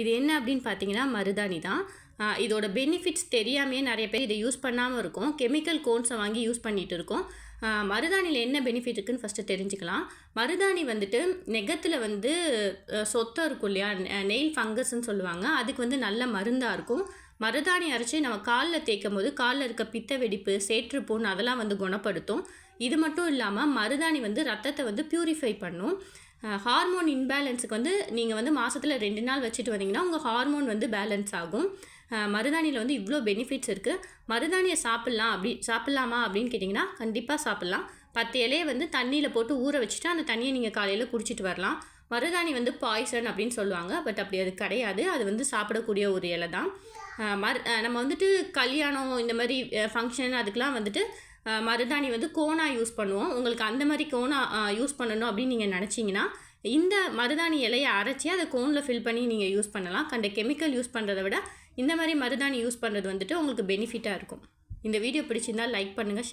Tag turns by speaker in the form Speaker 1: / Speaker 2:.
Speaker 1: இது என்ன அப்படின்னு பார்த்தீங்கன்னா மருதாணி தான். இதோட பெனிஃபிட்ஸ் தெரியாமையே நிறைய பேர் இதை யூஸ் பண்ணாமல் இருக்கும். கெமிக்கல் கோன்ஸை வாங்கி யூஸ் பண்ணிகிட்டு இருக்கோம். மருதாணியில் என்ன பெனிஃபிட் இருக்குன்னு ஃபஸ்ட்டு தெரிஞ்சுக்கலாம். மருதாணி வந்துட்டு நெகத்தில் வந்து சொத்தம் இருக்கும் இல்லையா? நெயில் ஃபங்கஸ்ன்னு சொல்லுவாங்க. அதுக்கு வந்து நல்ல மருந்தாக இருக்கும். மருதாணி அரைச்சி நம்ம காலில் தேய்க்கும் போது காலில் இருக்க பித்த வெடிப்பு சேற்று புண் அதெல்லாம் வந்து குணப்படுத்தும். இது மட்டும் இல்லாமல் மருதாணி வந்து ரத்தத்தை வந்து பியூரிஃபை பண்ணும். ஹார்மோன் இன்பேலன்ஸுக்கு வந்து நீங்கள் வந்து மாதத்தில் ரெண்டு நாள் வச்சுட்டு வந்தீங்கன்னா உங்கள் ஹார்மோன் வந்து பேலன்ஸ் ஆகும். மருதாணியில் வந்து இவ்வளோ பெனிஃபிட்ஸ் இருக்குது மருதாணியை சாப்பிட்லாம் அப்படி சாப்பிட்லாமா அப்படின்னு கேட்டிங்கன்னா கண்டிப்பாக சாப்பிட்லாம். பத்து இலையை வந்து தண்ணியில் போட்டு ஊற வச்சுட்டு அந்த தண்ணியை நீங்கள் காலையில் குடிச்சிட்டு வரலாம். மருதாணி வந்து பாய்சன் அப்படின்னு சொல்லுவாங்க. பட் அப்படி அது கிடையாது. அது வந்து சாப்பிடக்கூடிய ஒரு இலை தான் மர் நம்ம வந்துட்டு கல்யாணம் இந்த மாதிரி ஃபங்க்ஷன் அதுக்கெலாம் வந்துட்டு மருதாணி வந்து கோனா யூஸ் பண்ணுவோம். உங்களுக்கு அந்த மாதிரி கோனா யூஸ் பண்ணணும் அப்படின்னு நீங்கள் நினச்சிங்கன்னா இந்த மருதாணி இலையை அரைச்சி அதை கோனில் ஃபில் பண்ணி நீங்கள் யூஸ் பண்ணலாம். கண்ட கெமிக்கல் யூஸ் பண்ணுறத விட இந்த மாதிரி மருதாணி யூஸ் பண்ணுறது வந்துட்டு உங்களுக்கு பெனிஃபிட்டாக இருக்கும். இந்த வீடியோ பிடிச்சிருந்தா லைக் பண்ணுங்கள்